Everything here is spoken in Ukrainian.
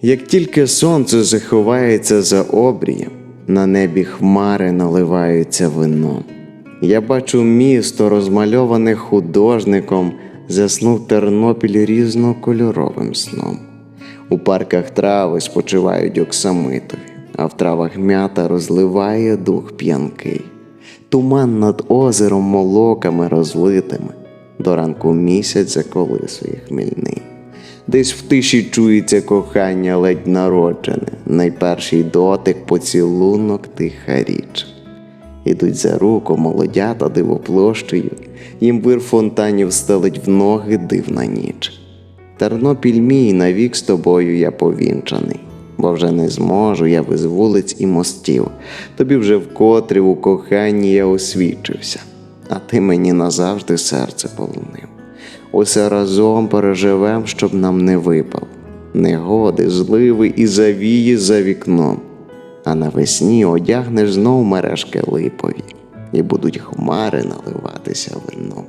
Як тільки сонце заховається за обрієм, на небі хмари наливаються вином. Я бачу місто, розмальоване художником, заснув Тернопіль різнокольоровим сном. У парках трави спочивають оксамитові, а в травах м'ята розливає дух п'янкий. Туман над озером молоками розлитими, до ранку місяць заколисує хмільний. Десь в тиші чується кохання ледь народжене, найперший дотик поцілунок тиха річ. Ідуть за руку молодята дивоплощею, їм вир фонтанів стелить в ноги дивна ніч. Тернопіль мій навік з тобою я повінчаний, бо вже не зможу я без вулиць і мостів. Тобі вже вкотре у коханні я освічився, а ти мені назавжди серце полонив. Усе разом переживем, щоб нам не випав. Негоди, зливи і завії за вікном. А навесні одягнеш знов мережки липові, і будуть хмари наливатися вином.